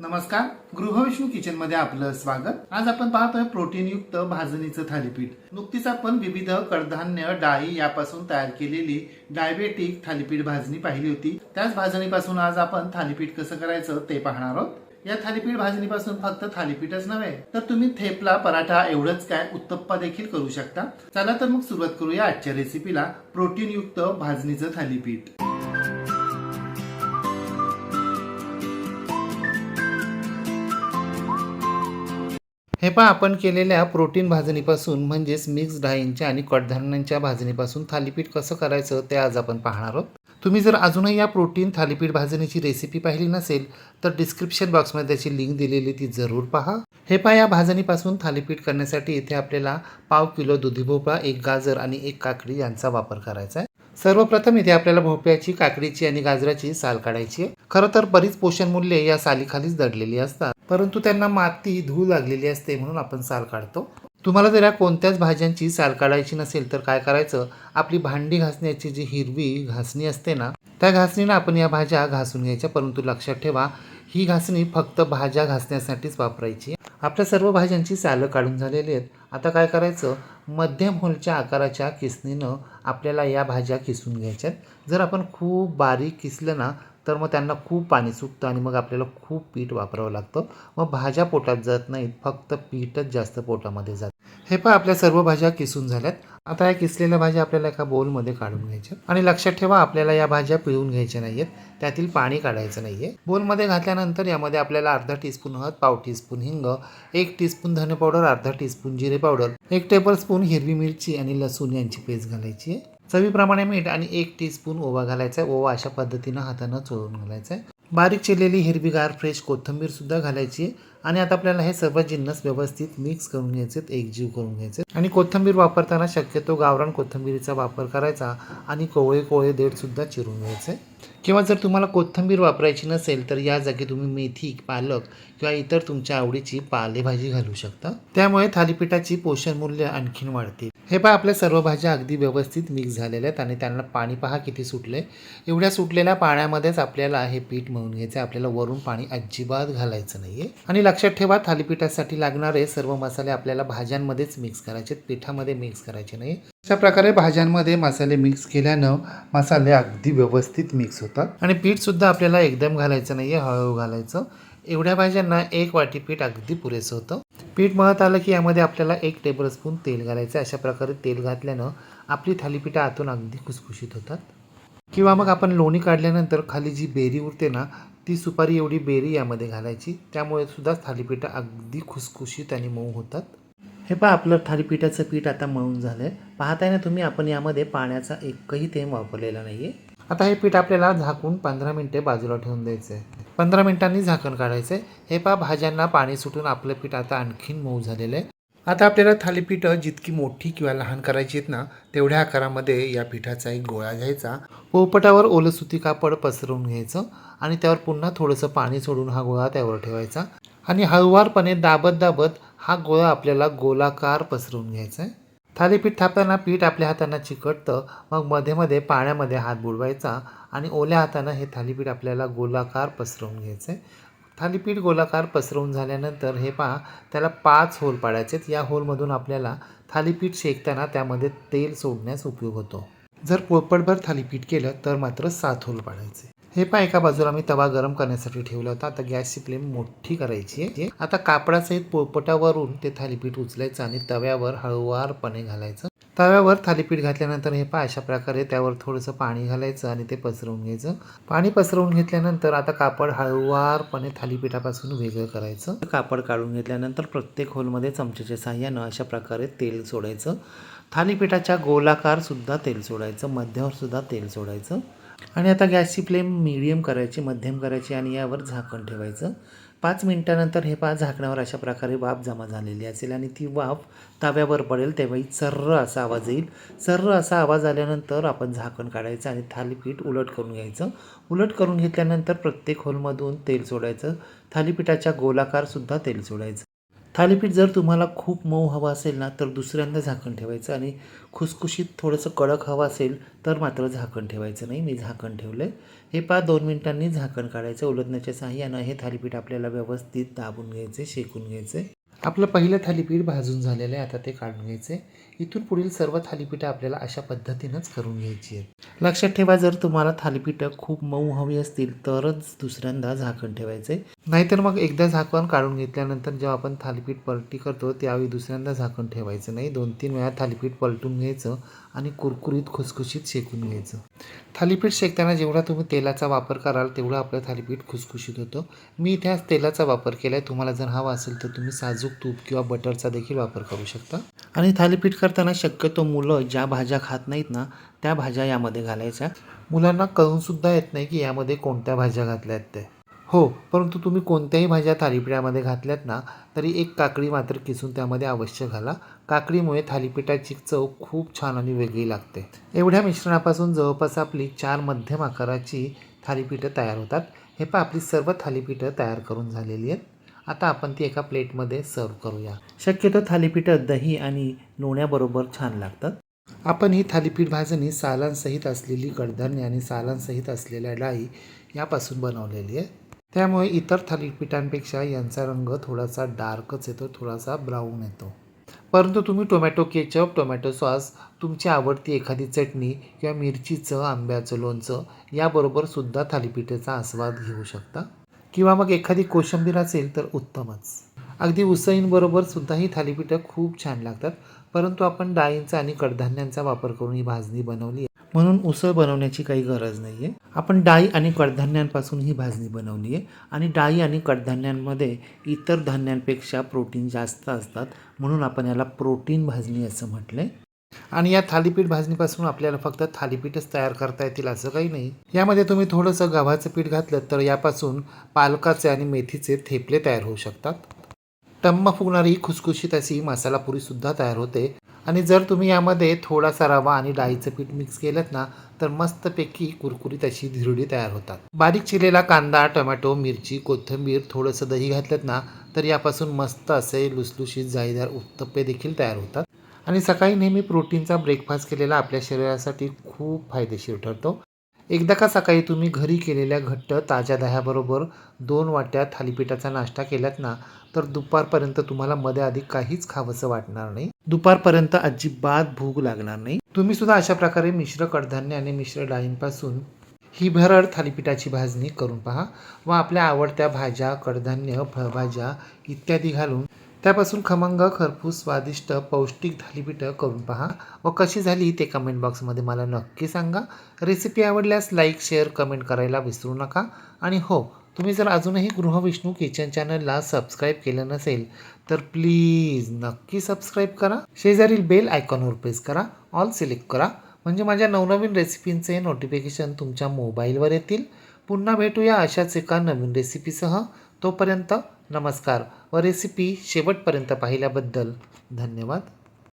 नमस्कार गृहविष्णू किचनमध्ये आपलं स्वागत. आज आपण पाहतोय प्रोटीन युक्त भाजणीचं थालीपीठ. नुकतीच आपण विविध कडधान्य डाळी यापासून तयार केलेली डायबेटिक थालीपीठ भाजणी पाहिली होती. त्याच भाजणीपासून आज आपण थालीपीठ कसं करायचं ते पाहणार आहोत. या थालीपीठ भाजणीपासून फक्त थालीपीठच नव्हे तर तुम्ही थेपला पराठा एवढंच काय उत्तप्पा देखील करू शकता. चला तर मग सुरुवात करूया आजच्या रेसिपीला प्रोटीन युक्त भाजणीचं थालीपीठ. हे पहा आपण केलेल्या प्रोटीन भाजणीपासून म्हणजेच मिक्स डाळींच्या आणि कडधान्यांच्या भाजणीपासून थालीपीठ कसं करायचं ते आज आपण पाहणार आहोत. तुम्ही जर अजूनही या प्रोटीन थालीपीठ भाजणीची रेसिपी पाहिली नसेल तर डिस्क्रिप्शन बॉक्समध्ये त्याची लिंक दिलेली ती जरूर पहा. हे पहा या भाजणीपासून थालीपीठ करण्यासाठी इथे आपल्याला पाव किलो दुधी भोपळा एक गाजर आणि एक काकडी यांचा वापर करायचा आहे. सर्वप्रथम इथे आपल्याला भोपळ्याची काकडीची आणि गाजराची साल काढायची आहे. खरं तर बरीच पोषण मूल्ये या सालीखालीच दडलेली असतात. परंतु त्यांना माती धूळ लागलेली असते म्हणून आपण साल काढतो. तुम्हाला जर या कोणत्याच भाज्यांची साल काढायची नसेल तर काय करायचं? आपली भांडी घासण्याची जी हिरवी घासणी असते ना त्या घासणीनं आपण या भाज्या घासून घ्यायच्या. परंतु लक्षात ठेवा ही घासणी फक्त भाज्या घासण्यासाठीच वापरायची. आपल्या सर्व भाज्यांची सालं काढून झालेली आहेत. आता काय करायचं? मध्यम होलच्या आकाराच्या किसणीनं आपल्याला या भाज्या किसून घ्यायच्यात. जर आपण खूप बारीक किसलं ना तर मग त्यांना खूप पाणी सुटतं आणि मग आपल्याला खूप पीठ वापरावं लागतं. मग भाज्या पोटात जात नाहीत फक्त पीठच जास्त पोटामध्ये जात. हे पण आपल्या सर्व भाज्या किसून झाल्यात. आता या किसलेल्या भाज्या आपल्याला एका बोलमध्ये काढून घ्यायच्या. आणि लक्षात ठेवा आपल्याला या भाज्या पिळून घ्यायच्या नाही आहेत त्यातील पाणी काढायचं नाहीये. बोलमध्ये घातल्यानंतर यामध्ये आपल्याला अर्धा टीस्पून हळद पाव टीस्पून हिंग एक टीस्पून धने पावडर अर्धा टीस्पून जिरे पावडर एक टेबल स्पून हिरवी मिरची आणि लसूण यांची पेस्ट घालायची आहे. चवीप्रमाणे मीठ आणि एक टीस्पून ओवा घालायचा आहे. ओवा अशा पद्धतीनं हातानं चोळून घालायचा आहे. बारीक चिरलेली हिरवीगार फ्रेश कोथिंबीर सुद्धा घालायची आणि आता आपल्याला हे सर्व जिन्नस व्यवस्थित मिक्स करून घ्यायचे एकजीव करून घ्यायचे आणि कोथिंबीर वापरताना शक्यतो गावरान कोथिंबीरीचा वापर करायचा आणि कोवळे कोवळे देठ सुद्धा चिरून घ्यायचे. किंवा जर तुम्हाला कोथिंबीर वापरायची नसेल तर या जागी तुम्ही मेथी पालक किंवा इतर तुमच्या आवडीची पालेभाजी घालू शकता. त्यामुळे थालीपीठाची पोषण मूल्य आणखीन वाढते. हे पहा आपल्या सर्व भाज्या अगदी व्यवस्थित मिक्स झालेल्या आहेत आणि त्यांना पाणी पहा किती सुटले एवढ्या सुटलेल्या पाण्यामध्येच आपल्याला हे पीठ मळून घ्यायचं आपल्याला वरून पाणी अजिबात घालायचं नाही आहे आणि लक्षात ठेवा थालीपीठासाठी लागणारे सर्व मसाले आपल्याला भाज्यांमध्येच मिक्स करायचे पिठामध्ये मिक्स करायचे नाही अशा प्रकारे भाज्यांमध्ये मसाले मिक्स केल्यानं मसाले अगदी व्यवस्थित मिक्स होतात. आणि पीठसुद्धा आपल्याला एकदम घालायचं नाही आहे हळूहळू घालायचं. एवढ्या भाज्यांना एक वाटी पीठ अगदी पुरेसं होतं. पीठ मळत आलं की यामध्ये आपल्याला एक टेबलस्पून तेल घालायचं. अशा प्रकारे तेल घातल्यानं आपली थालीपीठं आतून अगदी खुसखुशीत होतात. किंवा मग आपण लोणी काढल्यानंतर खाली जी बेरी उरते ना ती सुपारी एवढी बेरी यामध्ये घालायची. त्यामुळे सुद्धा थालीपीठं अगदी खुसखुशीत आणि मऊ होतात. हे पहा आपलं थालीपीठाचं पीठ आता मळून झालं आहे पाहताय ना तुम्ही आपण यामध्ये पाण्याचा एकही थेंब वापरलेला नाही आहे आता हे पीठ आपल्याला झाकून पंधरा मिनटे बाजूला ठेवून द्यायचं आहे पंधरा मिनिटांनी झाकण काढायचं आहे हे पहा भाज्यांना पाणी सुटून आपलं पीठ आता आणखीन मऊ झालेलं आहे. आता आपल्याला थालीपीठं जितकी मोठी किंवा लहान करायची आहेत ना तेवढ्या आकारामध्ये या पिठाचा एक गोळा घ्यायचा. पोपटावर ओलं सुती कापड पसरवून घ्यायचं आणि त्यावर पुन्हा थोडंसं पाणी सोडून हा गोळा त्यावर ठेवायचा. आणि हळुवारपणे दाबत दाबत हा गोळा आपल्याला गोलाकार पसरवून घ्यायचा आहे थालीपीठ थापताना पीठ आपल्या हातांना चिकटतं मग मध्ये मध्ये पाण्यामध्ये हात बुडवायचा आणि ओल्या हातानं हे थालीपीठ आपल्याला गोलाकार पसरवून घ्यायचं आहे थालीपीठ गोलाकार पसरवून झाल्यानंतर हे पहा त्याला पाच होल पाडायचे या होलमधून आपल्याला थालीपीठ शेकताना त्यामध्ये तेल सोडण्यास उपयोग होतो. जर पोपटभर थालीपीठ केलं तर मात्र सात होल पाडायचे. हे पहा एका बाजूला मी तवा गरम करण्यासाठी ठेवला होता. आता गॅसची फ्लेम मोठी करायची आहे. आता कापडासहित पोपटावरून ते थालीपीठ उचलायचं आणि तव्यावर हळुवारपणे घालायचं. तव्यावर थालीपीठ घातल्यानंतर हे पहा अशा प्रकारे त्यावर थोडंसं पाणी घालायचं आणि ते पसरवून घ्यायचं. पाणी पसरवून घेतल्यानंतर आता कापड हळुवारपणे थालीपीठापासून वेगळं करायचं. कापड काढून घेतल्यानंतर प्रत्येक होलमध्ये चमच्याच्या साह्यानं अशा प्रकारे तेल सोडायचं. थालीपीठाच्या गोलाकारसुद्धा तेल सोडायचं. मध्यावरसुद्धा तेल सोडायचं. आणि आता गॅसची फ्लेम मिडियम करायची मध्यम करायची आणि यावर झाकण ठेवायचं. पाच मिनटानंतर हे पाच झाकणावर अशा प्रकारे वाफ जमा झालेली असेल आणि ती वाफ तव्यावर पडेल तेव्हाही सर्र असा आवाज येईल. सर्र असा आवाज आल्यानंतर आपण झाकण काढायचं आणि थालीपीठ उलट करून घ्यायचं. उलट करून घेतल्यानंतर प्रत्येक होलमधून तेल सोडायचं. थालीपीठाच्या गोलाकारसुद्धा तेल सोडायचं. थालीपीठ जर तुम्हाला खूप मऊ हवं असेल ना तर दुसऱ्यांदा झाकण ठेवायचं आणि खुसखुशीत थोडंसं कडक हवं असेल तर मात्र झाकण ठेवायचं नाही. मी झाकण ठेवलं आहे हे पा दोन मिनिटांनी झाकण काढायचं. उलटण्याच्या साह्यानं हे थालीपीठ आपल्याला व्यवस्थित दाबून घ्यायचे शेकून घ्यायचे आपलं पहिलं थालीपीठ भाजून झालेलं आहे. आता ते काढून घ्यायचे इथून पुढील सर्व थालीपीठं आपल्याला अशा पद्धतीनंच करून घ्यायची आहेत. लक्षात ठेवा जर तुम्हाला थालीपीठं खूप मऊ हवी असतील तरच दुसऱ्यांदा झाकण ठेवायचं आहे नाहीतर मग एकदा झाकण काढून घेतल्यानंतर जेव्हा आपण थालीपीठ पलटी करतो त्यावेळी दुसऱ्यांदा झाकण ठेवायचं नाही. दोन तीन वेळा थालीपीठ पलटून घ्यायचं आणि कुरकुरीत खुसखुशीत शेकून घ्यायचं. थालीपीठ शेकताना जेवढा तुम्ही तेलाचा वापर कराल तेवढं आपलं थालीपीठ खुसखुशीत होतं. मी इथे आज तेलाचा वापर केला आहे तुम्हाला जर हवा असेल तर तुम्ही साजूक तूप किंवा बटरचा देखील वापर करू शकता. आणि थालीपीठ करताना शक्यतो मुलं ज्या भाज्या खात नाहीत ना त्या भाज्या यामध्ये घालायच्या. मुलांना कळूनसुद्धा येत नाही की यामध्ये कोणत्या भाज्या घातल्या आहेत ते. हो परंतु तुम्ही कोणत्याही भाज्या थालीपीठामध्ये घातल्यात ना तरी एक काकडी मात्र किसून त्यामध्ये अवश्य घाला. काकडीमुळे थालीपीठाची चव खूप छान आणि वेगळी लागते. एवढ्या मिश्रणापासून जवळपास आपली चार मध्यम आकाराची थालीपीठं तयार होतात. हे पण आपली सर्व थालीपीठं तयार करून झालेली आहेत. आता आपण ती एका प्लेटमध्ये सर्व करूया. शक्यतो थालीपीठं दही आणि लोण्याबरोबर छान लागतात. आपण ही थालीपीठ भाजणी सालांसहित असलेली कडधान्य आणि सालांसहित असलेल्या डाळी यापासून बनवलेली आहे. त्यामुळे इतर थालीपीठांपेक्षा यांचा रंग थोडासा डार्कच येतो थोडासा ब्राऊन येतो. परंतु तुम्ही टोमॅटो केचप टोमॅटो सॉस तुमची आवडती एखादी चटणी किंवा मिरचीचं आंब्याचं लोणचं याबरोबर सुद्धा थालीपीठाचा आस्वाद घेऊ शकता. किंवा मग एखादी कोशिंबीर असेल तर उत्तमच. अगदी उसईंबरोबर सुद्धा ही थालीपीठं खूप छान लागतात परंतु आपण डाळींचा आणि कडधान्यांचा वापर करून ही भाजणी बनवली आहे. म्हणून उसळ बनवण्याची काही गरज नाही आहे आपण डाळी आणि कडधान्यांपासून ही भाजणी बनवली आहे आणि डाळी आणि कडधान्यांमध्ये इतर धान्यांपेक्षा प्रोटीन जास्त असतात म्हणून आपण याला प्रोटीन भाजणी असं म्हटलं आहे आणि या थालीपीठ भाजणीपासून आपल्याला फक्त थालीपीठच तयार करता येतील असं काही नाही. यामध्ये तुम्ही थोडंसं गव्हाचं पीठ घातलं तर यापासून पालकाचे आणि मेथीचे थेपले तयार होऊ शकतात. टम्म फुगणारी खुसखुशीत अशी मसाला पुरीसुद्धा तयार होते. आणि जर तुम्ही यामध्ये थोडासा रवा आणि डाळीचं पीठ मिक्स केलं ना तर मस्तपैकी कुरकुरीत अशी धिरडी तयार होतात. बारीक चिरलेला कांदा टोमॅटो मिरची कोथिंबीर थोडंसं दही घातलं ना तर यापासून मस्त असे लुसलुशीत जाळीदार उत्तप्पे देखील तयार होतात. आणि सकाळी नेहमी प्रोटीनचा ब्रेकफास्ट केलेला आपल्या शरीरासाठी खूप फायदेशीर ठरतो. एकदा का सकाळी तुम्ही घरी केलेल्या घट्ट ताज्या दह्याबरोबर दोन वाट्या थालीपीठाचा नाश्ता केलात ना तर दुपारपर्यंत तुम्हाला मध्ये आधी काहीच खावंसं वाटणार नाही. दुपारपर्यंत अजिबात भूक लागणार नाही. तुम्ही सुद्धा अशा प्रकारे मिश्र कडधान्य आणि मिश्र डाळींपासून ही भरड थालीपीठाची भाजणी करून पहा व आपल्या आवडत्या भाज्या कडधान्य फळभाज्या इत्यादी घालून त्यापासून खमंग खरपूस स्वादिष्ट पौष्टिक थालीपीठं करून पहा. व कशी झाली ते कमेंट बॉक्समध्ये मला नक्की सांगा. रेसिपी आवडल्यास लाईक शेअर कमेंट करायला विसरू नका. आणि हो तुम्ही जर अजूनही गृहविष्णू किचन चॅनलला सबस्क्राईब केलं नसेल तर प्लीज नक्की सबस्क्राईब करा. शेजारील बेल आयकॉनवर प्रेस करा. ऑल सिलेक्ट करा. म्हणजे माझ्या नवनवीन रेसिपींचे नोटिफिकेशन तुमच्या मोबाईलवर येतील. पुन्हा भेटूया अशाच एका नवीन रेसिपीसह तोपर्यंत नमस्कार व रेसिपी शेवटपर्यंत पाहिल्याबद्दल धन्यवाद.